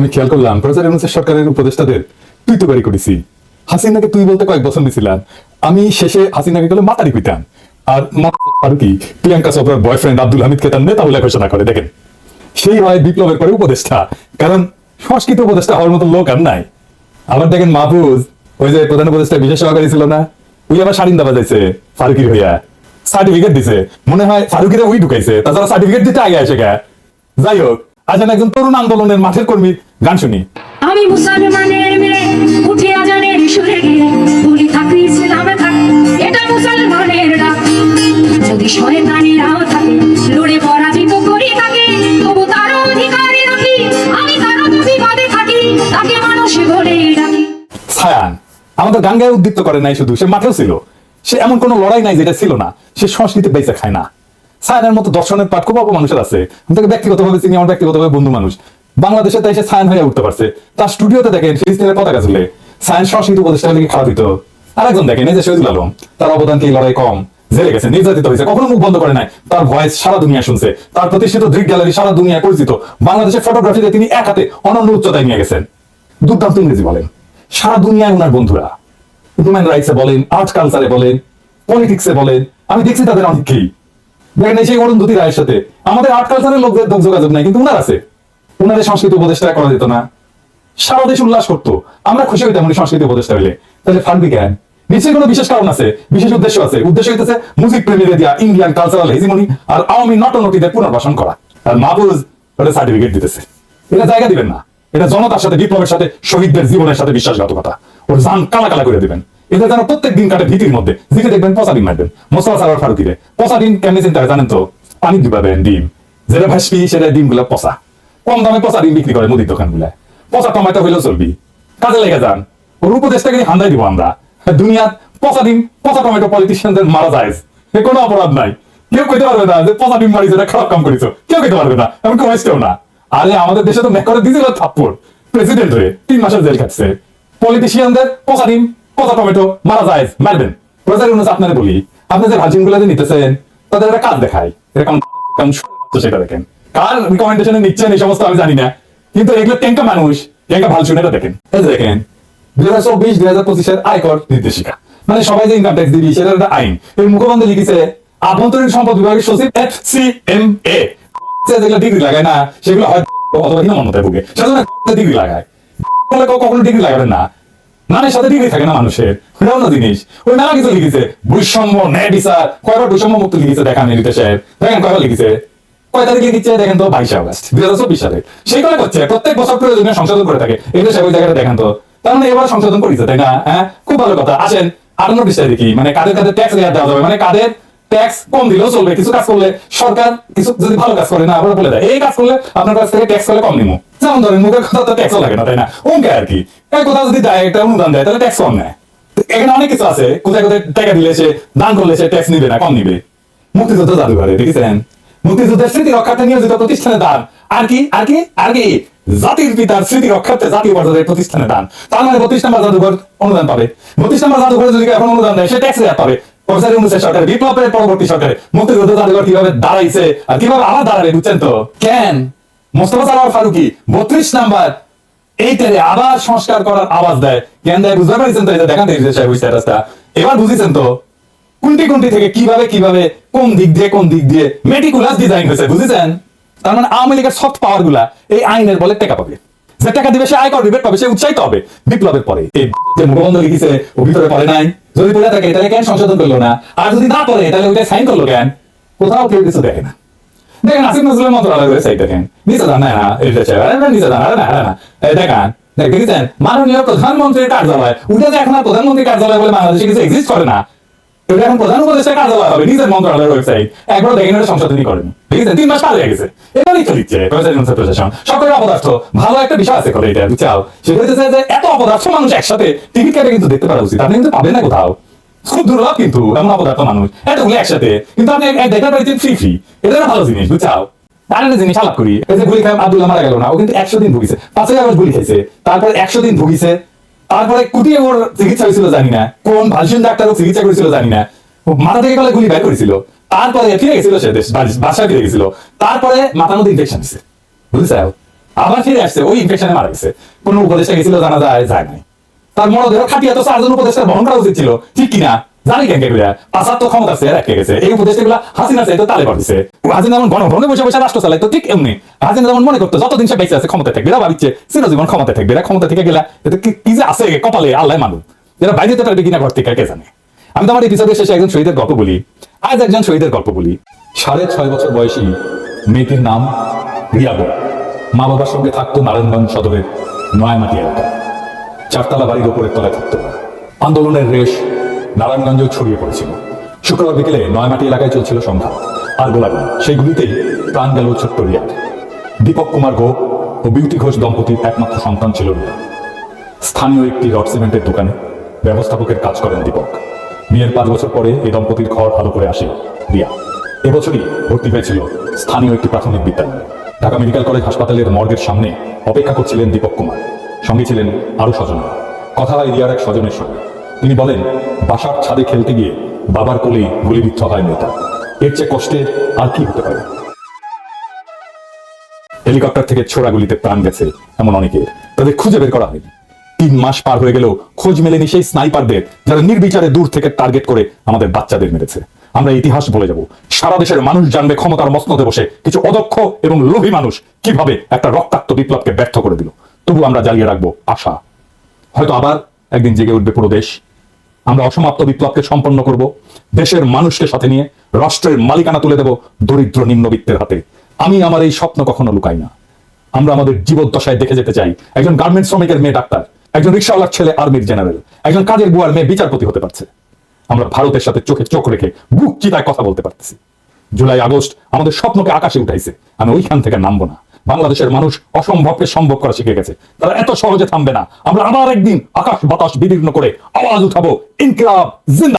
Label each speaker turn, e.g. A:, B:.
A: আমি খেয়াল করলাম, প্রচার ইউনুসের সরকারের উপদেষ্টাদের তুই তো বাড়ি করেছি। হাসিনাকে তুই বলতে কয়েক বছর নিছিলাম। আমি শেষে হাসিনাকে গেলে মাতারি পিতাম আর ফারুকি প্রিয়াঙ্কা চোপড়ার বয়ফ্রেন্ড আব্দুল হামিদকে তার নেতা বলে ঘোষণা করে, দেখেন। সেই হয় বিপ্লবের পরে উপদেষ্টা, কারণ সংস্কৃত উপদেষ্টা হওয়ার মতো লোক আর নাই। আবার দেখেন মাহফুজ, ওই যে প্রধান উপদেষ্টা বিশেষ সহকারী ছিল না? ওই আবার স্বাধীনতা বাজাইছে ফারুকির হইয়া। সার্টিফিকেট দিছে। মনে হয় ফারুকিরা ওই ঢুকাইছে, তাছাড়া সার্টিফিকেট দিতে আগে আসে গা। যাই হোক আজ একজন তরুণ আন্দোলনের মাঠের কর্মীর গান শুনি।
B: আমি মুসলমানের মেয়ে উঠে আজানের সুরে বলি থাকি ইসলামে থাকি এটা মুসলমানের ডাক। যদি শয়তানিরাও থাকে লড়ে পরাজিত করি থাকে তবু তার অধিকারে রাখি। আমি কারও তো বিপদে থাকি তাকে মানুষ বলে ডাকি।
A: ছায়ান আমাদের গান গায়ে উদ্দীপ্ত করে নাই শুধু সে মাঠেও ছিল। সে এমন কোনো লড়াই নাই যেটা ছিল না। সে সংস্কৃতি বেঁচে খায় না। ছায়ানের মতো দর্শনের পাঠ খুব অল্প মানুষের আছে। আমি তাকে ব্যক্তিগতভাবে চিনি আমার ব্যক্তিগতভাবে বন্ধু মানুষ। বাংলাদেশে তাই সে ছায়ান হয়ে উঠতে পারছে। তার স্টুডিওতে দেখেন ফিলিস্তিনের পতাকা ঝুলে। ছায়ান সংস্কৃতি উপদেষ্টা হলে খারাপ হইতো আরেকজন দেখেন, এই যে শহীদুল আলম, তার অবদান কি লড়াই কম? জেলে গেছে, নির্যাতিত হয়েছে, কখনো মুখ বন্ধ করে নাই। তার ভয়েস সারা দুনিয়া শুনছে। তার প্রতিষ্ঠিত দৃক গ্যালারি সারা দুনিয়া পরিচিত। বাংলাদেশের ফটোগ্রাফিতে তিনি এক হাতে অনন্য উচ্চতায় নিয়ে গেছেন। দুর্দান্ত ইংরেজি বলেন। সারা দুনিয়ায় ওনার বন্ধুরা। হিউম্যান রাইটসে বলেন আর্ট কালচারে বলেন পলিটিক্সে বলেন, আমি দেখছি তাদের অনেককেই। দেখেন এই সেই অরুন্ধতী রায়ের সাথে। আমাদের আর্ট কালচারের লোকদের যোগাযোগ নাই, কিন্তু উনার আছে। উনাদের সংস্কৃতি উপদেষ্টা করা যেত না। সারা দেশ উল্লাস করতো। আমরা খুশি হইতাম উনি সংস্কৃতি উপদেষ্টা হইলে। তাহলে ফারবি কেন নিশ্চয়ই কোনো বিশেষ কারণ আছে, বিশেষ উদ্দেশ্য আছে। উদ্দেশ্য হইতেছে মুজিক প্রেমীদের দিয়া ইন্ডিয়ান কালচারাল হেজিমনি আর আওয়ামী নটনটিদের পুনর্বাসন করা। আর মাহবুজ ওটা সার্টিফিকেট দিতেছে। এটা জায়গা দিবেন না। এটা জনতার সাথে, বিপ্লবের সাথে, শহীদদের জীবনের সাথে বিশ্বাসঘাতকতা। ওর জান কালা কালা করে দিবেন। এটা যেন প্রত্যেক দিন কাটে ভীতির মধ্যে। জিতে দেখবেন, পচা ডিম মারবেন। মোস্তফা সারার ফারুকিরে। পচা ডিম কেমনি চিন্তা জানেন তো? পানি দিবাবেন ডিম। যেটা ভাসবি সেটা ডিমগুলা পচা। কম দামে পচা ডিম বিক্রি করে মুদির দোকানগুলা পচা টমেটো হইলেও চলবি। কাজে লেগে যান। ওর উপদেশটাকে হান্দাই দিব আমরা। দুনিয়াত পচা ডিম, পচা টমেটো পলিটিশিয়ানদের মারা যায়। এ কোনো অপরাধ নাই। কেউ কইতে পারবে না যে পচা ডিম মারিছে খারাপ কাম করেছ। কেউ কইতে পারবে না। এমনকি ওয়েস্টেও না। আরে আমাদের দেশে তো মেকরে দিছিল থাপ্পড়। প্রেসিডেন্ট হয়ে তিন মাসের জেল খাচ্ছে পলিটিশিয়ানদের পচা ডিম, পচা টমেটো মারা যায়। মারবেন। প্রচার অনুযায়ী আপনারা বলি। আপনি যে ভার্জিনগুলো নিতেছেন, তাদের একটা কাজ দেখায় এরকম সেটা দেখেন। কার রিকমেন্ডেশনে নিচ্ছেন এই সমস্ত আমি জানি না। কিন্তু এগুলো মানুষ ভালো শুনে দেখেন। এই দেখেন, দুই হাজার চব্বিশ, দুই হাজার পঁচিশের আয়কর নির্দেশিকা। মানে সবাই যে ইনকাম ট্যাক্স দিবি, সেটা একটা আইন। এর মুখবন্ধে লিখেছে, আভ্যন্তরীণ সম্পদ বিভাগের সচিব এফ সি এম এ যেগুলো ডিগ্রি লাগায় না, সেগুলো হয়তো অথবা হীনমন্যতায় ভুগে ডিগ্রি লাগায়। কখনো ডিগ্রি লাগাবে না। নানের সাথে ডিগ্রি থাকে না মানুষের। অন্য জিনিস। ওই মেলা কিছু লিখেছে। বৈষম্য ন্যায় বিচার, কয়বার বৈষম্য মুক্ত লিখেছে দেখান সাহেব দেখেন কয়বার লিখেছে? দেখেন তো বাইশে দুই হাজার চব্বিশ সালে। করছে? প্রত্যেক বছর প্রয়োজনীয় সংশোধন করে থাকে। এডিটর সাহেব ওই জায়গাটা দেখেন তো। তার মানে এবার সংশোধন তাই না? হ্যাঁ? খুব ভালো কথা। আসেন আটান্ন বিষয় দেখি। মানে কাদের কাদের ট্যাক্স রেয়ার দেওয়া যাবে? মানে কাদের ট্যাক্স কম দিলেও চলবে, কিছু কাজ করলে সরকার কিছু যদি ভালো কাজ করে, না আবার বলে দেয়। এই কাজ করলে আপনার কাছ থেকে ট্যাক্স করলে কম যেমন ধরেন, মুখের কথা তো ট্যাক্সও লাগে না, তাই না? আর কি। যদি দেয়, একটা অনুদান দেয়, তাহলে ট্যাক্স কম নেয়। এখানে অনেক কিছু আছে। কোথায় কোথায় টাকা দিলে সে, দান করলে সে ট্যাক্স নিবে না, কম নিবে। মুক্তিযুদ্ধ জাদুঘরে, দেখেছেন? মুক্তিযুদ্ধের স্মৃতি রক্ষার্থে নিয়োজিত প্রতিষ্ঠানে দান। আর কি আর কি আর কি? জাতির পিতার স্মৃতি রক্ষার্থে জাতীয় পর্যায়ের প্রতিষ্ঠানে দান। তার মানে বত্রিশ নম্বর জাদুঘর অনুদান পাবে। বত্রিশ নম্বর জাদুঘরে যদি এখন অনুদান দেয়, সে ট্যাক্স পাবে। বিপ্লবের দাঁড়াইছে আবার বুঝছেন তো? কেন? বত্রিশ নাম্বার আবার সংস্কার করার আওয়াজ দেয়। কেন দেয়? বুঝতে পারছেন তো এটা দেখান এবার বুঝেছেন তো? কোনটি কোনটি থেকে কীভাবে কীভাবে, কোন দিক দিয়ে, কোন দিক দিয়ে মেটিকুলাস ডিজাইন হয়েছে, বুঝেছেন? তার মানে আওয়ামী লীগের সফট পাওয়ারগুলা এই আইনের বলে টাকা পাবে। যে টাকা দিবে, সে আয়কর, রিবেট পাবে, সে উৎসাহিত হবে বিপ্লবের পরে। মুখবন্ধ লিখেছে, ও ভিতরে পড়ে নাই। যদি পড়ে থাকে, তাহলে কেন সংশোধন করল না? আর যদি না পড়ে, তাহলে ওইটা সাইন করল কেন? কোথাও কেউ কিছু দেখে না। দেখেন, আসিফ নজরুলের মন্ত্রণালয় ওয়েবসাইট দেখেন। নিচে যান না এটা নিচে আরে, না না। দেখান দেখ দেখেছেন? মাননীয় প্রধানমন্ত্রীর কার্যালয়। ওটা যে এখন প্রধানমন্ত্রীর কার্যালয় বলে বাংলাদেশে কিছু এক্সিস্ট করে না। এটা এখন নিজের মন্ত্রণালয়ের ওয়েবসাইট একবার সংশোধনী করেন। দেখেছেন তিন মাস গেছে। এবারই প্রশাসন অপদার্থ, ভালো একটা বিষয় আছে এটা বুঝছাও সেটা হচ্ছে যে, এত অপদার্থ মানুষ একসাথে কিন্তু দেখতে পারা উচিত। কিন্তু না কোথাও। খুব দুর্লভ কিন্তু, এমন অপদার্থ মানুষ। একসাথে, কিন্তু আপনি এক দেখা ফ্রি ফ্রি এটা ভালো জিনিস বুঝছাও আর একটা জিনিস আলাপ করি। এই যে গুলি খাই আব্দুল্লাহ মারা গেল না, ও কিন্তু একশো দিন ভুগিছে। পাঁচই আগস্ট গুলি খাইছে। তারপর একশো দিন ভুগিছে। তারপরে কুটিয়ে ওর চিকিৎসা হয়েছিল জানি না। কোন ভালসিন ডাক্তার চিকিৎসা করেছিল, জানি না। মাথা থেকে গেলে গুলি বের করেছিল। তারপরে ফিরে গেছিল সে দেশ বাসায় ফিরে গেছিল। তারপরে মাথার মধ্যে ইনফেকশন হয়েছে। বুঝেছে? আবার ফিরে আসছে, ওই ইনফেকশনে মারা গেছে। কোন উপদেশে গেছিল, জানা যায় যায় নাই। তার মরদেহ খাটিয়া তো চারজন উপদেষ্টা বহন করা উচিত ছিল। ঠিক কিনা? ক্ষমতা গেছে। এই হাসিনা তালে হাসিনা যেমন বসে বসে রাষ্ট্র ঠিক এমনি। হাসিনা যেমন মনে করতো, যতদিন সে বেঁচে আছে ক্ষমতা থাকবে চিরজীবন ক্ষমতা থাকবে। ক্ষমতা থেকে গেলা কি যে আছে কপালে, আল্লাহ মানুষ এরা বাইরে তো পারবে কিনা ঘর থেকে, কে জানে। আমি শেষে একজন শহীদের গল্প বলি। আজ একজন শহীদের গল্প বলি। সাড়ে ছয় বছর বয়সী মেয়েটির নাম রিয়াবো। মা বাবার সঙ্গে থাকতো নারায়ণগঞ্জ সদরের নয়ামাটি এলাকায়। চারতলা বাড়ির ওপরের তলায় থাকতো আন্দোলনের রেশ নারায়ণগঞ্জেও ছড়িয়ে পড়েছিল। শুক্রবার বিকেলে নয়ামাটি এলাকায় চলছিল সংঘাত আর গোলাগুলি সেইগুলিতেই প্রাণ গেল ছোট্ট রিয়ার দীপক কুমার গোপ ও বিউটি ঘোষ দম্পতির একমাত্র সন্তান ছিল রিয়া স্থানীয় একটি রড সিমেন্টের দোকানে ব্যবস্থাপকের কাজ করেন দীপক। বিয়ের পাঁচ বছর পরে এই দম্পতির ঘর আলো করে আসে রিয়া এবছরই ভর্তি হয়েছিল স্থানীয় একটি প্রাথমিক বিদ্যালয়ে। ঢাকা মেডিকেল কলেজ হাসপাতালের মর্গের সামনে অপেক্ষা করছিলেন দীপক কুমার। সঙ্গে ছিলেন আরও স্বজনরা কথা হয় রিয়ার এক স্বজনের সঙ্গে। তিনি বলেন, বাসার ছাদে খেলতে গিয়ে বাবার কোলেই গুলিবিদ্ধ হয় মেয়েটা। এর চেয়ে কষ্টের আর কি হতে পারে? হেলিকপ্টার থেকে ছোড়া গুলিতে প্রাণ গেছে এমন অনেকের তাদের খুঁজে বের করা হয়নি। তিন মাস পার হয়ে গেলেও খোঁজ মেলেনি সেই স্নাইপারদের, যারা নির্বিচারে দূর থেকে টার্গেট করে আমাদের বাচ্চাদের মেরেছে। আমরা ইতিহাস বলে যাব। সারা দেশের মানুষ জানবে ক্ষমতার মসনদে বসে কিছু অদক্ষ এবং লোভী মানুষ কীভাবে একটা রক্তাক্ত বিপ্লবকে ব্যর্থ করে দিল। তবু আমরা জ্বালিয়ে রাখব আশা। হয়তো আবার একদিন জেগে উঠবে পুরো দেশ। আমরা অসমাপ্ত বিপ্লবকে সম্পন্ন করব, দেশের মানুষকে সাথে নিয়ে রাষ্ট্রের মালিকানা তুলে দেব দরিদ্র নিম্নবিত্তের হাতে। আমি আমার এই স্বপ্ন কখনো লুকাই না। আমরা আমাদের জীবদ্দশায় দেখে যেতে চাই। একজন গার্মেন্ট শ্রমিকের মেয়ে ডাক্তার, একজন রিক্সাওয়ালার ছেলে আর্মির জেনারেল, একজন কাজের বুয়ার মেয়ে বিচারপতি হতে পারছে। আমরা ভারতের সাথে চোখে চোখ রেখে বুক চিতায় কথা বলতে পারতেছি। জুলাই, আগস্ট আমাদের স্বপ্নকে আকাশে উঠাইছে। আমি ওইখান থেকে নামবো না। বাংলাদেশের মানুষ অসম্ভবকে সম্ভব করা শিখে গেছে। তারা এত সহজে থামবে না। আমরা আবার একদিন আকাশ বাতাস বিদীর্ণ করে আওয়াজ উঠাবো। ইনকিলাব জিন্দা